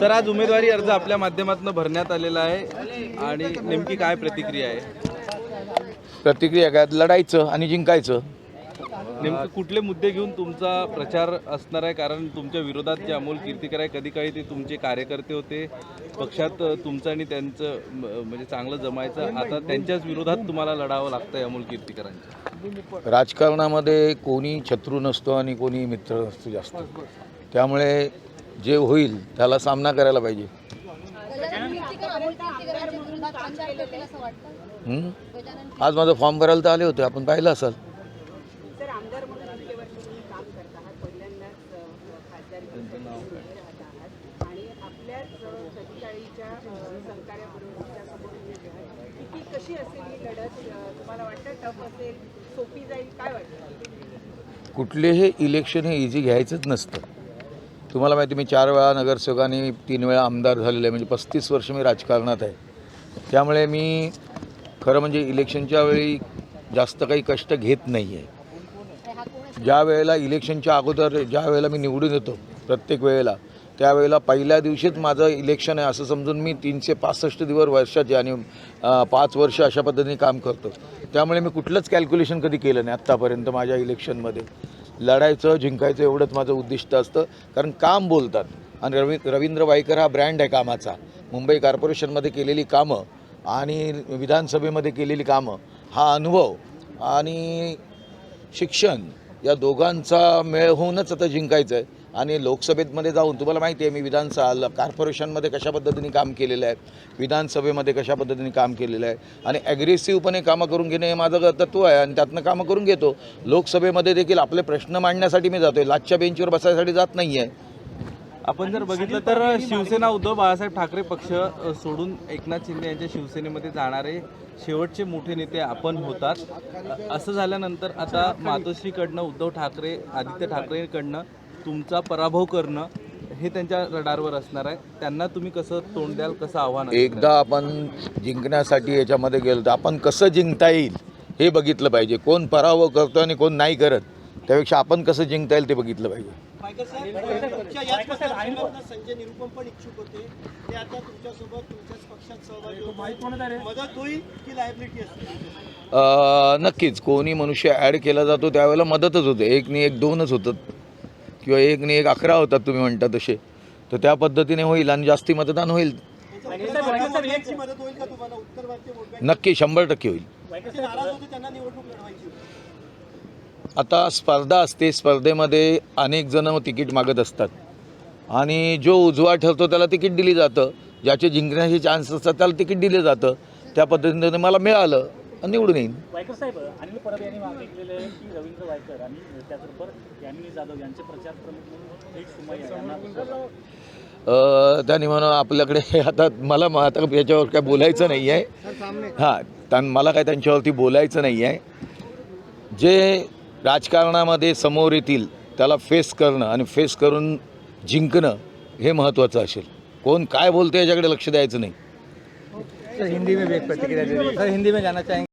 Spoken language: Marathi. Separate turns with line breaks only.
सर आज उमेदवारी अर्ज आपल्या माध्यमातून भरण्यात आलेला आहे आणि नेमकी काय प्रतिक्रिया आहे?
प्रतिक्रिया काय? लढायचं आणि जिंकायचं.
नेमके कुठले मुद्दे घेऊन तुमचा प्रचार असणार आहे? कारण तुमच्या विरोधात जे अमोल कीर्तीकर आहे कधी काही ते तुमचे कार्यकर्ते होते पक्षात तुमचं आणि त्यांचं म्हणजे चांगलं जमायचं. आता त्यांच्याच विरोधात तुम्हाला लढावं लागतंय अमोल कीर्तीकरांच्या.
राजकारणामध्ये कोणी शत्रू नसतो आणि कोणी मित्र नसतो जास्त. त्यामुळे जे होईल त्याला सामना करायला पाहिजे. आज माझं फॉर्म भरायला तर आले होते आपण पाहिलं असाल.
ही
कुठलेही इलेक्शन हे इझी घ्यायचंच नसतं. तुम्हाला माहिती मी चार वेळा नगरसेवक आणि तीन वेळा आमदार झालेलं आहे म्हणजे पस्तीस वर्ष मी राजकारणात आहे. त्यामुळे मी खरं म्हणजे इलेक्शनच्या वेळी जास्त काही कष्ट घेत नाही आहे ज्या वेळेला इलेक्शनच्या अगोदर ज्या वेळेला मी निवडून येतो प्रत्येक वेळेला त्यावेळेला पहिल्या दिवशीच माझं इलेक्शन आहे असं समजून मी तीनशे पासष्ट दिवस वर्षाचे आणि पाच वर्ष अशा पद्धतीने काम करतो. त्यामुळे मी कुठलंच कॅल्क्युलेशन कधी केलं नाही आत्तापर्यंत माझ्या इलेक्शनमध्ये. लढायचं जिंकायचं एवढंच माझं उद्दिष्ट असतं. कारण काम बोलतात. आणि रवी रवींद्र वाईकर हा ब्रँड आहे कामाचा. मुंबई कॉर्पोरेशनमध्ये केलेली कामं आणि विधानसभेमध्ये केलेली कामं हा अनुभव आणि शिक्षण या दोघांचा मेळ होऊनच आता जिंकायचं आहे आणि लोकसभेमध्ये जाऊन तुम्हाला माहिती आहे मी विधानसभा कॉर्पोरेशनमध्ये कशा पद्धतीने काम केलेलं आहे विधानसभेमध्ये कशा पद्धतीने काम केलेलं आहे आणि ॲग्रेसिव्हपणे कामं करून घेणे हे माझं तत्त्व आहे आणि त्यातनं कामं करून घेतो. लोकसभेमध्ये देखील आपले प्रश्न मांडण्यासाठी मी जातो आहे लाचच्या बेंचवर बसायसाठी जात नाही आहे
आपण जर बघितलं तर शिवसेना उद्धव बाळासाहेब ठाकरे पक्ष सोडून एकनाथ शिंदे यांच्या शिवसेनेमध्ये जाणारे शेवटचे मोठे नेते आपण होतात. असं झाल्यानंतर आता मातोश्रीकडनं उद्धव ठाकरे आदित्य ठाकरेकडनं तुमचा पराभव करणं हे त्यांच्या रडारवर असणार आहे. त्यांना तुम्ही कसं तोंड द्याल कसं आव्हान?
एकदा आपण जिंकण्यासाठी याच्यामध्ये गेलो तर आपण कसं जिंकता येईल हे बघितलं पाहिजे. कोण पराभव करतो आणि कोण नाही करत त्यापेक्षा आपण कसं जिंकता येईल ते बघितलं पाहिजे.
तुमच्या याच मतदारसंघातनं संजय निरुपम पण इच्छुक होते. ते आता तुमच्यासोबत तुमच्याच पक्षात सहभागी होत. मदत होईल की लायबिलिटी असते?
अ, नक्कीच. कोणी मनुष्य ॲड केला जातो त्यावेळेला मदतच होते. एक नि एक दोनच होतात. किंवा एक ने एक अकरा होतात तुम्ही म्हणता तसे. तर त्या पद्धतीने होईल आणि जास्ती मतदान होईल. नक्की शंभर टक्के होईल. आता स्पर्धा असते स्पर्धेमध्ये अनेक जण तिकीट मागत असतात. आणि जो उजवा ठरतो त्याला तिकीट दिली जातं. ज्याचे जिंकण्याचे चान्स असतात त्याला तिकीट दिलं जातं. त्या पद्धतीने मला मिळालं. निवडून येईन
वायकर साहेब अनिल परब यांनी मागितलेलं आहे की रवींद्र वायकर आणि त्याचबरोबर यामिनी जाधव यांचे प्रचार प्रमुख म्हणून सुमय्या यांना
त्यांनी म्हणून आपल्याकडे आता मला आता याच्यावर काय बोलायचं नाही आहे हां त्यां मला काय त्यांच्यावरती बोलायचं नाही आहे जे राजकारणामध्ये समोर येतील त्याला फेस करणं आणि फेस करून जिंकणं हे महत्त्वाचं असेल. कोण काय बोलतं याच्याकडे लक्ष द्यायचं नाही.
सर हिंदी में हिंदी में जाना चाहेंगे?